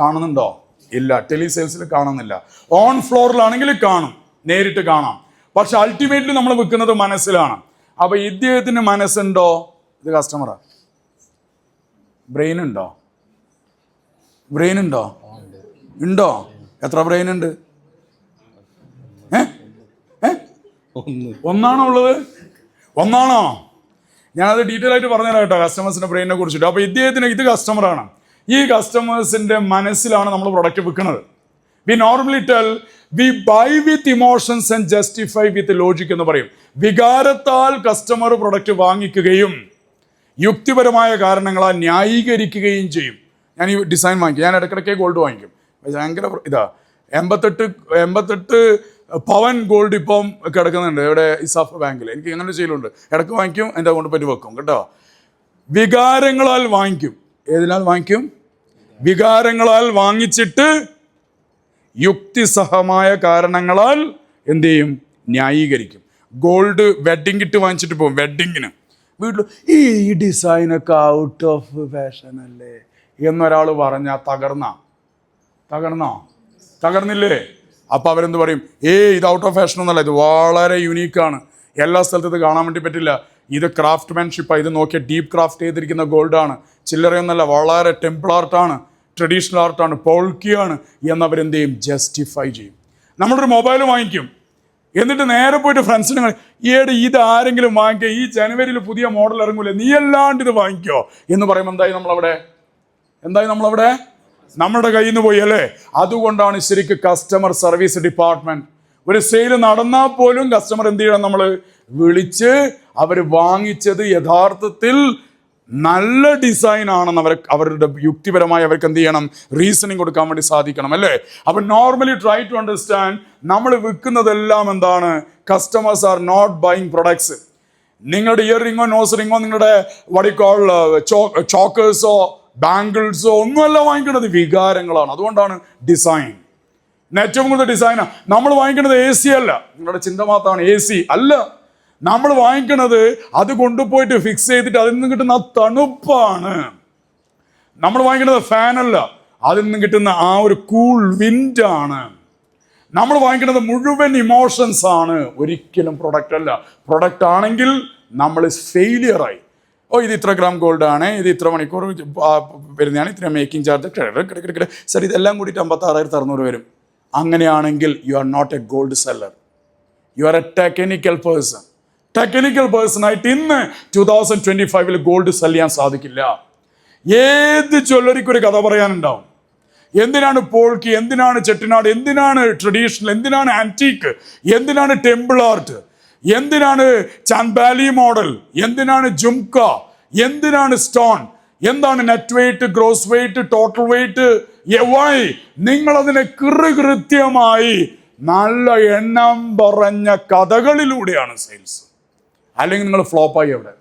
കാണുന്നുണ്ടോ? ഇല്ല ടെലിസെയിൽസിൽ കാണുന്നില്ല. ഓൺ ഫ്ലോറിലാണെങ്കിൽ കാണും നേരിട്ട് കാണാം. പക്ഷെ അൾട്ടിമേറ്റ്ലി നമ്മൾ വിൽക്കുന്നത് മനസ്സിലാണ്. അപ്പൊ ഇദ്ദേഹത്തിന് മനസ്സുണ്ടോ? ഇത് കസ്റ്റമറാ ബ്രെയിൻ ഉണ്ടോ? ബ്രെയിൻ ഉണ്ടോ? ഉണ്ടോ? എത്ര ബ്രെയിൻ ഉണ്ട്? ഒന്നാണോ ഉള്ളത്? ഒന്നാണോ? ഞാനത് ഡീറ്റെയിൽ ആയിട്ട് പറഞ്ഞുതരാം കേട്ടോ കസ്റ്റമേഴ്സിന്റെ ബ്രെയിനെ കുറിച്ചിട്ട്. അപ്പൊ ഇദ്ദേഹത്തിന് ഇത് കസ്റ്റമറാണ് ഈ കസ്റ്റമേഴ്സിന്റെ മനസ്സിലാണ് നമ്മൾ പ്രൊഡക്റ്റ് വിൽക്കുന്നത്. We normally tell we buy with emotions and justify with logic എന്ന് പറയും. വികാരത്താൽ കസ്റ്റമർ പ്രൊഡക്റ്റ് വാങ്ങിക്കുകയും യുക്തിപരമായ കാരണങ്ങളാൽ ന്യായീകരിക്കുകയും ചെയ്യും. ഞാൻ ഈ ഡിസൈൻ വാങ്ങിക്കും. ഞാൻ ഇടയ്ക്കിടയ്ക്ക് ഗോൾഡ് വാങ്ങിക്കും. ഭയങ്കര ഇതാ എൺപത്തെട്ട് എൺപത്തെട്ട് പവൻ ഗോൾഡ് ഇപ്പം കിടക്കുന്നുണ്ട്. ഇവിടെ ഇസാഫ് ബാങ്കിൽ. എനിക്ക് അങ്ങനെ ചെയ്യലുണ്ട് ഇടയ്ക്ക് വാങ്ങിക്കും എന്റെ അക്കൗണ്ട് പറ്റി വെക്കും കേട്ടോ? വികാരങ്ങളാൽ വാങ്ങിക്കും. ഏതിനാൽ വാങ്ങിക്കും? വികാരങ്ങളാൽ വാങ്ങിച്ചിട്ട് യുക്തിസഹമായ കാരണങ്ങളാൽ എന്തു ചെയ്യും? ന്യായീകരിക്കും. ഗോൾഡ് വെഡിങ് കിറ്റ് വാങ്ങിച്ചിട്ട് പോകും വെഡിങ്ങിന്. വീട്ടിൽ ഈ ഡിസൈനൊക്കെ ഔട്ട് ഓഫ് ഫാഷൻ അല്ലേ? എന്നൊരാൾ പറഞ്ഞാൽ തകർന്ന? തകർന്നോ? തകർന്നില്ലേ? അപ്പൊ അവരെന്ത് പറയും? ഏ ഇത് ഔട്ട് ഓഫ് ഫാഷൻ ഒന്നല്ല ഇത് വളരെ യുണീക്കാണ് എല്ലാ സ്ഥലത്തും ഇത് കാണാൻ വേണ്ടി പറ്റില്ല. ഇത് ക്രാഫ്റ്റ്മാൻഷിപ്പാണ് ഇത് നോക്കിയാൽ ഡീപ്പ് ക്രാഫ്റ്റ് ചെയ്തിരിക്കുന്ന ഗോൾഡാണ് ചില്ലറയൊന്നല്ല വളരെ ടെമ്പിൾ ആർട്ടാണ് ട്രഡീഷണൽ ആർട്ടാണ് പോൾക്കിയാണ് എന്നവരെന്ത് ചെയ്യും ജസ്റ്റിഫൈ ചെയ്യും. നമ്മളൊരു മൊബൈൽ വാങ്ങിക്കും. എന്നിട്ട് നേരെ പോയിട്ട് ഫ്രണ്ട്സിനെ ഈയിടെ ഇത് ആരെങ്കിലും വാങ്ങിക്കുക ഈ ജനുവരിയിൽ പുതിയ മോഡൽ ഇറങ്ങൂലേ? നീ അല്ലാണ്ട് ഇത് വാങ്ങിക്കോ? എന്ന് പറയുമ്പോൾ എന്തായി നമ്മളവിടെ? എന്തായി നമ്മളവിടെ? നമ്മുടെ കയ്യിൽ നിന്ന് പോയി അല്ലേ? അതുകൊണ്ടാണ് ശരിക്കും കസ്റ്റമർ സർവീസ് ഡിപ്പാർട്ട്മെന്റ് ഒരു സെയിൽ നടന്നാൽ പോലും കസ്റ്റമർ എന്ത് ചെയ്യണം നമ്മൾ വിളിച്ച് അവർ വാങ്ങിച്ചത് യഥാർത്ഥത്തിൽ നല്ല ഡിസൈൻ ആണെന്ന് അവർ അവരുടെ യുക്തിപരമായി അവർക്ക് എന്ത് ചെയ്യണം? റീസണിങ് കൊടുക്കാൻ വേണ്ടി സാധിക്കണം അല്ലേ? അപ്പൊ നോർമലി ട്രൈ ടു അണ്ടർസ്റ്റാൻഡ് നമ്മൾ വിൽക്കുന്നതെല്ലാം എന്താണ്? Customers are not buying products നിങ്ങളുടെ ഇയർ റിങ്ങോ നോസ് റിങ്ങോ നിങ്ങളുടെ വടിക്കോൾ ചോക്കേഴ്സോ ബാംഗിൾസോ ഒന്നുമല്ല വാങ്ങിക്കുന്നത് വികാരങ്ങളാണ്. അതുകൊണ്ടാണ് ഡിസൈൻ ഏറ്റവും കൂടുതൽ ഡിസൈനാണ് നമ്മൾ വാങ്ങിക്കുന്നത് എ സി അല്ല. നിങ്ങളുടെ ചിന്ത മാത്രമാണ് എ സി അല്ല. നമ്മൾ വാങ്ങിക്കണത് അത് കൊണ്ടുപോയിട്ട് ഫിക്സ് ചെയ്തിട്ട് അതിൽ നിന്ന് കിട്ടുന്ന ആ തണുപ്പാണ്. നമ്മൾ വാങ്ങിക്കുന്നത് ഫാനല്ല അതിൽ നിന്ന് കിട്ടുന്ന ആ ഒരു കൂൾ വിൻഡാണ് നമ്മൾ വാങ്ങിക്കുന്നത് മുഴുവൻ ഇമോഷൻസ് ആണ്. ഒരിക്കലും പ്രൊഡക്റ്റ് അല്ല. പ്രൊഡക്റ്റ് ആണെങ്കിൽ നമ്മൾ ഫെയിലിയറായി ഓ ഇത് ഇത്ര ഗ്രാം ഗോൾഡ് ആണ് ഇത് ഇത്ര മണിക്കൂർ വരുന്നതാണ് ഇത്ര മേക്കിംഗ് ചാർജ് സർ ഇതെല്ലാം കൂടിയിട്ട് അമ്പത്തി ആറായിരത്തി അറുന്നൂറ് വരും. അങ്ങനെയാണെങ്കിൽ you are not a gold seller you are a technical person technical person ആയിട്ട് ഇന്ന് ടൂ തൗസൻഡ് ട്വന്റി ഫൈവിൽ ഗോൾഡ് സെൽ ചെയ്യാൻ സാധിക്കില്ല. ഏത് ജ്വല്ലറിക്കും ഒരു കഥ പറയാനുണ്ടാവും? എന്തിനാണ് പോൾക്ക് എന്തിനാണ് ചെട്ടിനാട് എന്തിനാണ് ട്രഡീഷണൽ എന്തിനാണ് ആന്റീക്ക് എന്തിനാണ് ടെമ്പിൾ ആർട്ട് എന്തിനാണ് ചാൻബാലി മോഡൽ എന്തിനാണ് ജുംക എന്തിനാണ് സ്റ്റോൺ എന്താണ് net weight gross weight total weight എവായി നിങ്ങൾ അതിനെ കൃത്യമായി നല്ല എണ്ണം പറഞ്ഞ കഥകളിലൂടെയാണ് സെയിൽസ് അല്ലെങ്കിൽ നിങ്ങൾ ഫ്ലോപ്പായി അവിടെ.